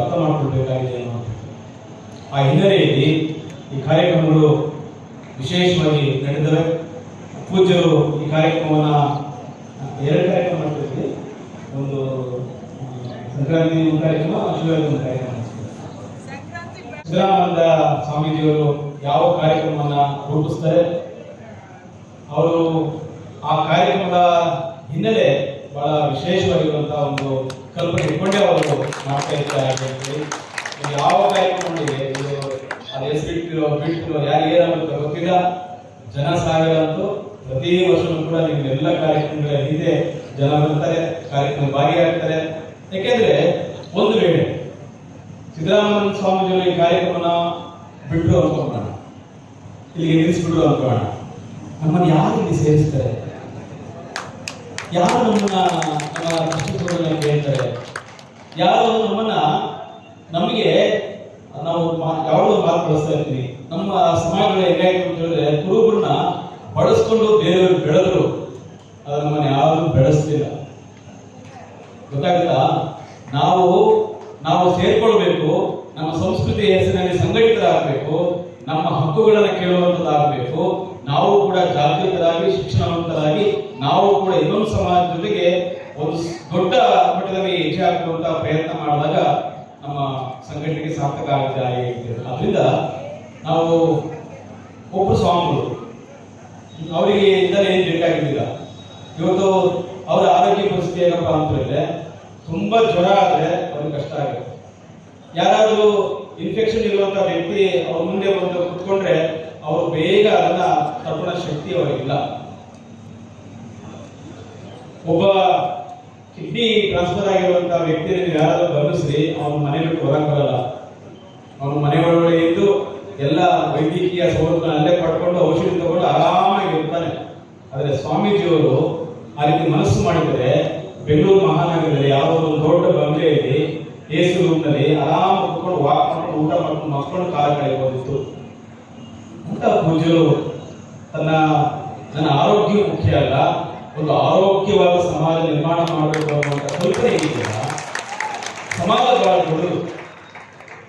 ಅರ್ಥ ಮಾಡಿಕೊಳ್ಬೇಕಾಗಿದೆ ಆ ಹಿನ್ನೆಲೆಯಲ್ಲಿ ಈ ಕಾರ್ಯಕ್ರಮಗಳು ವಿಶೇಷವಾಗಿ ನಡೆದರೆ ಪೂಜ್ಯರು ಈ ಕಾರ್ಯಕ್ರಮವನ್ನು, ಎರಡು ಕಾರ್ಯಕ್ರಮ ಮಾಡ್ತಿದ್ವಿ ಒಂದು ಸಂಕ್ರಾಂತಿ ಒಂದು ಕಾರ್ಯಕ್ರಮ, ಶಿವರಾತ್ರಿ ಒಂದು ಕಾರ್ಯಕ್ರಮ ಸಿದ್ದರಾಮಂದ ಸ್ವಾಮೀಜಿಯವರು ಯಾವ ಕಾರ್ಯಕ್ರಮವನ್ನು ರೂಪಿಸ್ತಾರೆ? ಅವರು ಆ ಕಾರ್ಯಕ್ರಮದ ಹಿನ್ನೆಲೆ ಬಹಳ ವಿಶೇಷವಾಗಿರುವಂತಹ ಒಂದು ಕಲ್ಪನೆ ಇಟ್ಕೊಂಡೇ ಅವರು ಮಾಡ್ತಾ ಇರ್ತಾರೆ ಯಾವ ಕಾರ್ಯಕ್ರಮ ಮಾಡಿದೆ ಇದು ಅದು ಹೆಸರಿಟ್ಟಿರೋ ಬಿಟ್ಟಿರೋ, ಯಾರು ಏನಾಗುತ್ತೆ ಗೊತ್ತಿಲ್ಲ ಜನ ಸಾಗರ ಅಂತೂ ಪ್ರತಿ ವರ್ಷವೂ ಕೂಡ ನಿಮ್ಮ ಎಲ್ಲ ಕಾರ್ಯಕ್ರಮಗಳ ಜನ ಬರ್ತಾರೆ, ಕಾರ್ಯಕ್ರಮ ಭಾಗಿಯಾಗ್ತಾರೆ. ಯಾಕೆಂದ್ರೆ ಒಂದು ವೇಳೆ ಸಿದ್ದರಾಮಯ್ಯ ಸ್ವಾಮೀಜಿಯವರ ಈ ಕಾರ್ಯಕ್ರಮನ ಬಿಟ್ಟರು ಅನ್ಕೊಂಡ ಇಲ್ಲಿಗೆ ನಿಲ್ಲಿಸ್ಬಿಟ್ರು ಅನ್ಕೋಣ ನಮ್ಮನ್ನು ಯಾರು ಇಲ್ಲಿ ಸೇರಿಸ್ತಾರೆ? ಯಾರು ನಮ್ಮನ್ನ, ನಮ್ಮ ಕೇಳ್ತಾರೆ? ಯಾರು ನಮ್ಮನ್ನ, ನಮಗೆ, ನಾವು ಯಾವ್ದು ಮಾತು ಬಳಸ್ತಾ ಇರ್ತೀವಿ. ನಮ್ಮ ಸಮಾಜಗಳು ಹೆಂಗಾಯ್ತು ಅಂತ ಹೇಳಿದ್ರೆ, ಕುರುಬರನ್ನ ಬಳಸ್ಕೊಂಡು ಬೇರೆಯವರು ಬೆಳೆದ್ರು. ಅದು ನಮ್ಮನ್ನ ಯಾರು ಬೆಳೆಸ್ತಿಲ್ಲ ಗೊತ್ತಾಗುತ್ತಾ? ನಾವು ನಾವು ಸೇರ್ಕೊಳ್ಬೇಕು, ನಮ್ಮ ಸಂಸ್ಕೃತಿ ಹೆಸರಿನಲ್ಲಿ ಸಂಘಟಿತರಾಗಬೇಕು, ನಮ್ಮ ಹಕ್ಕುಗಳನ್ನು ಕೇಳುವಂಥದ್ದಾಗಬೇಕು ನಾವು ಕೂಡ ಜಾಗೃತರಾಗಿ ಶಿಕ್ಷಣವಂತರಾಗಿ ಸಂಘಟನೆಗೆ ಸಾರ್ಥಕ ಆಗುತ್ತೆ ಅದರಿಂದ ನಾವು ಒಬ್ಬರು ಸ್ವಾಮಿಗಳು. ಅವರಿಗೆ ಇದ್ದರೆ ಏನು ಬೇಕಾಗಿಲ್ಲ ಇವತ್ತು ಅವರ ಆರೋಗ್ಯ ಪರಿಸ್ಥಿತಿ ಏನಪ್ಪ ಅಂತ ತುಂಬ ಜ್ವರ ಆದ್ರೆ ಅವ್ರಿಗೆ ಕಷ್ಟ ಆಗುತ್ತೆ. ಯಾರಾದರೂ ಇನ್ಫೆಕ್ಷನ್ ಇರುವಂಥ ವ್ಯಕ್ತಿ ಅವ್ರ ಮುಂದೆ ಬಂದು ಕುತ್ಕೊಂಡ್ರೆ ಅವರು ಬೇಗ ಅದನ್ನ ತಗೊಳ್ಳೋ ಶಕ್ತಿ ಅವರಿಗಿಲ್ಲ. ಒಬ್ಬ ಕಿಡ್ನಿ ಟ್ರಾನ್ಸ್ಫರ್ ಆಗಿರುವಂತ ವ್ಯಕ್ತಿಯನ್ನು ಯಾರಾದರೂ ಯಾರಾದ್ರೂ ಅವ್ರ ಮನೆಯಲ್ಲಿ ಹೊರಗೆ ಅವನ ಮನೆಯೊಳಗಡೆ ಇದ್ದು ಎಲ್ಲ ವೈದ್ಯಕೀಯ ಸೌಲಭ್ಯ ಅಲ್ಲೇ ಪಡ್ಕೊಂಡು ಔಷಧಿ ತಗೊಂಡು ಆರಾಮಾಗಿ ಇರ್ತಾನೆ. ಆದರೆ ಸ್ವಾಮೀಜಿಯವರು ಆ ರೀತಿ ಮನಸ್ಸು ಮಾಡಿದರೆ ಬೆಂಗಳೂರು ಮಹಾನಗರದಲ್ಲಿ ಯಾವುದೋ ಒಂದು ದೊಡ್ಡ ಬಂಗಲೆಯಲ್ಲಿ ಎ ಸಿ ರೂಮ್ನಲ್ಲಿ ಆರಾಮ ಕುತ್ಕೊಂಡು ವಾಕ್ ಮಾಡ್ಕೊಂಡು ಊಟ ಮಾಡ್ಕೊಂಡು ಮಕ್ಕಳು ಕಾಲ ಕಳೆಯಬಹುದಿತ್ತು ಅಂತ ಪೂಜ್ಯರು ತನ್ನ ನನ್ನ ಆರೋಗ್ಯ ಮುಖ್ಯ ಅಲ್ಲ, ಒಂದು ಆರೋಗ್ಯವಾದ ಸಮಾಜ ನಿರ್ಮಾಣ ಮಾಡಬೇಕು ಅನ್ನುವಂಥ ಕಲ್ಪನೆ ಇದೆಯಲ್ಲ ಸಮಾಜ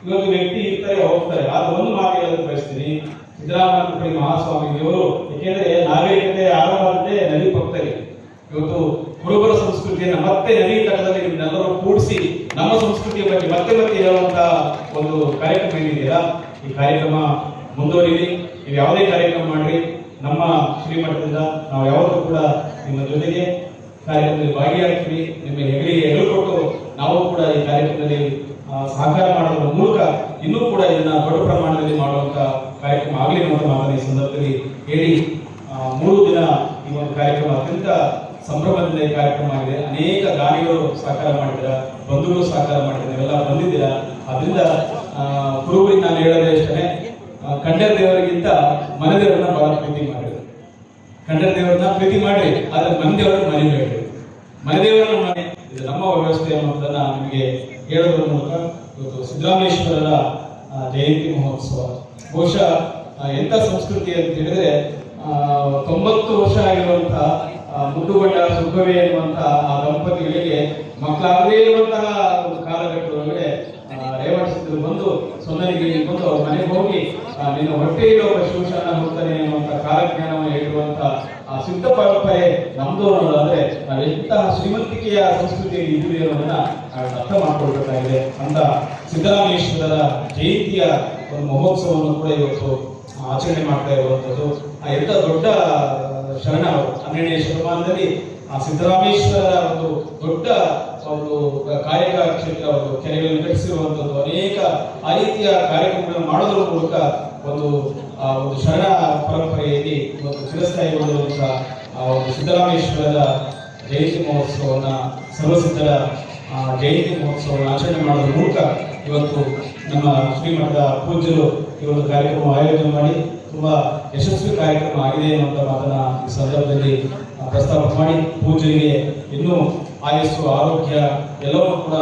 ಇವತ್ತು ವ್ಯಕ್ತಿ ಇರ್ತಾರೆ, ಹೋಗ್ತಾರೆ. ಆದ್ರೆ ಒಂದು ಮಾತು ಹೇಳಲು ಬಯಸ್ತೀನಿ. ಸಿದ್ದರಾಮಯ್ಯ ಮಹಾಸ್ವಾಮಿಜಿಯವರು, ಏಕೆಂದ್ರೆ ನಾಗರಿಕತೆ ಆರಂಭದಂತೆ ನದಿ ಪಕ್ಕದಲ್ಲಿ. ಇವತ್ತು ಕುರುಬರ ಸಂಸ್ಕೃತಿಯನ್ನ ಮತ್ತೆ ನದಿ ತಟದಲ್ಲಿ ನಿಮ್ಮನ್ನೆಲ್ಲರೂ ಕೂಡಿಸಿ ನಮ್ಮ ಸಂಸ್ಕೃತಿಯ ಬಗ್ಗೆ ಮತ್ತೆ ಮತ್ತೆ ಹೇಳುವಂತ ಒಂದು ಕಾರ್ಯಕ್ರಮ ಏನಿದೆಯಲ್ಲ, ಈ ಕಾರ್ಯಕ್ರಮ ಮುಂದುವರಿಲಿ. ನೀವು ಯಾವುದೇ ಕಾರ್ಯಕ್ರಮ ಮಾಡ್ರಿ ನಮ್ಮ ಶ್ರೀಮಠದಿಂದ ನಾವು ಯಾವತ್ತೂ ಕೂಡ ನಿಮ್ಮ ಜೊತೆಗೆ ಕಾರ್ಯಕ್ರಮದಲ್ಲಿ ಭಾಗಿಯಾಗ್ತೀವಿ. ನಿಮ್ಮ ಹೆಗಲಿಗೆ ಹೆಗಲು ಕೊಟ್ಟು ನಾವು ಕೂಡ ಈ ಕಾರ್ಯಕ್ರಮದಲ್ಲಿ ಸಹಕಾರ ಮಾಡುವ ಮೂಲಕ ಇನ್ನೂ ಕೂಡ ಇದನ್ನ ದೊಡ್ಡ ಪ್ರಮಾಣದಲ್ಲಿ ಮಾಡುವಂತ ಕಾರ್ಯಕ್ರಮ ಆಗಲಿ ಅಂತ ಮಾತನ್ನ ಈ ಸಂದರ್ಭದಲ್ಲಿ ಹೇಳಿ ಮೂರು ದಿನ ಈ ಒಂದು ಕಾರ್ಯಕ್ರಮ ಅತ್ಯಂತ ಸಂಭ್ರಮದಿಂದ ಕಾರ್ಯಕ್ರಮ ಆಗಿದೆ. ಅನೇಕ ದಾನಿಗಳು ಸಹಕಾರ ಮಾಡಿದ್ದೀರಾ ಬಂಧುಗಳು ಸಹಕಾರ ಮಾಡಿದ್ದೀರಾ ಎಲ್ಲ ಬಂದಿದ್ದೀರಾ? ಅದರಿಂದ ಕುರುಬರಿಗೆ ನಾನು ಹೇಳೋದೇ ಅಷ್ಟೇ ಕಂಡ ದೇವರಿಗಿಂತ ಮನೆ ದೇವರನ್ನ ಬಹಳ ಪ್ರೀತಿ ಮಾಡಿದ್ರು. ಕಂಡ ದೇವರನ್ನ ಪ್ರೀತಿ ಮಾಡಿ ಆದ್ರೆ ಮನೆ ದೇವರನ್ನ ಮರಿಬೇಡ್ರಿ ಮನೆ ದೇವರನ್ನ ಮನೆ, ಇದು ನಮ್ಮ ವ್ಯವಸ್ಥೆ ಅನ್ನೋದನ್ನ ನಿಮಗೆ ಹೇಳೋದ್ರ ಮೂಲಕ ಇವತ್ತು ಸಿದ್ದರಾಮೇಶ್ವರರ ಜಯಂತಿ ಮಹೋತ್ಸವ. ಬಹುಶಃ ಎಂತ ಸಂಸ್ಕೃತಿ ಅಂತ ಹೇಳಿದ್ರೆ ತೊಂಬತ್ತು ವರ್ಷ ಆಗಿರುವಂತಹ ಆ, ಸುಬ್ಬವೇ ಎನ್ನುವಂತಹ ಆ ದಂಪತಿಗಳಿಗೆ ಮಕ್ಕಳಾಗದೇ ಇರುವಂತಹ ಒಂದು ಕಾಲಘಟ್ಟದೊಳಗಡೆ ಆ, ರೇವಣ ಸಿದ್ಧರು ಬಂದು ಸೊನ್ನರಿಗೆ ಬಂದು ಅವ್ರ ಮನೆಗೆ ಹೋಗಿ ನಿನ್ನ ಹೊಟ್ಟೆ ಇರೋ ಶಿವಶರಣ ಹೋಗ್ತಾನೆ ಅನ್ನುವಂಥ ಕಾಲಜ್ಞಾನವನ್ನು ಹೇಳುವಂತಹ ಸಿದ್ಧ ಪರಂಪರೆ ನಮ್ದು ಅನ್ನೋದಾದ್ರೆ ನಾವು ಎಂತಹ ಶ್ರೀಮಂತಿಕೆಯ ಸಂಸ್ಕೃತಿಯಲ್ಲಿ ಇದು ಇರೋದನ್ನ ಅರ್ಥ ಮಾಡ್ಕೊಳ್ಬೇಕಾಗಿದೆ. ಅಂತ ಸಿದ್ದರಾಮೇಶ್ವರರ ಜಯಂತಿಯ ಒಂದು ಮಹೋತ್ಸವವನ್ನು ಕೂಡ ಇವತ್ತು ಆಚರಣೆ ಮಾಡ್ತಾ ಇರುವಂಥದ್ದು ಆ ಎಂತ ದೊಡ್ಡ ಶರಣ ಹನ್ನೆರಡನೇ ಶತಮಾನದಲ್ಲಿ ಆ ಸಿದ್ದರಾಮೇಶ್ವರರ ಒಂದು ದೊಡ್ಡ ಒಂದು ಕಾಯಕ ಕ್ಷೇತ್ರ, ಒಂದು ಕೆರೆಗಳನ್ನು ಕಟ್ಟಿಸಿರುವಂಥದ್ದು ಅನೇಕ ಆ ರೀತಿಯ ಕಾರ್ಯಕ್ರಮಗಳನ್ನು ಮಾಡೋದ್ರ ಮೂಲಕ ಒಂದು ಒಂದು ಶರಣ ಪರಂಪರೆಯಲ್ಲಿ ಒಂದು ಚಿರಸ್ಥಾಯಿಗೊಳ್ಳುವಂಥ ಆ, ಒಂದು ಸಿದ್ದರಾಮೇಶ್ವರದ ಜಯಂತಿ ಮಹೋತ್ಸವವನ್ನ ಸರ್ವಸಿದ್ಧರ ಜಯಂತಿ ಮಹೋತ್ಸವವನ್ನು ಆಚರಣೆ ಮಾಡೋದ್ರ ಮೂಲಕ ಇವತ್ತು ನಮ್ಮ ಶ್ರೀಮಠದ ಪೂಜ್ಯರು ಈ ಒಂದು ಕಾರ್ಯಕ್ರಮ ಆಯೋಜನೆ ಮಾಡಿ ತುಂಬಾ ಯಶಸ್ವಿ ಕಾರ್ಯಕ್ರಮ ಆಗಿದೆ ಅನ್ನುವಂಥ ಮಾತನ್ನ ಈ ಸಂದರ್ಭದಲ್ಲಿ ಪ್ರಸ್ತಾಪ ಮಾಡಿ ಪೂಜೆಗೆ ಇನ್ನೂ ಆಯಸ್ಸು, ಆರೋಗ್ಯ ಎಲ್ಲವೂ ಕೂಡ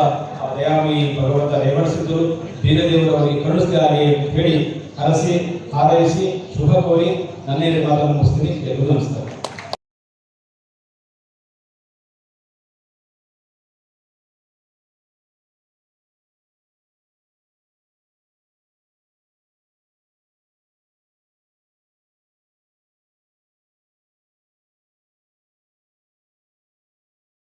ದಯಾಮಿ ಭಗವಂತ ರೇವಣಿಸಿದ್ದರು ದೀನದೇವರವರಿಗೆ ಅವರಿಗೆ ಕರುಣಿಸಿದ ಹಾಗೆ ಹೇಳಿ ಹರಸಿ ಹಾರೈಸಿ ಶುಭ ಕೋರಿ ನನ್ನೇ ಮಾತನ್ನು ಮುಗಿಸ್ತೀನಿ ಎಲ್ಲರಿಗೂ ನಮಸ್ಕಾರ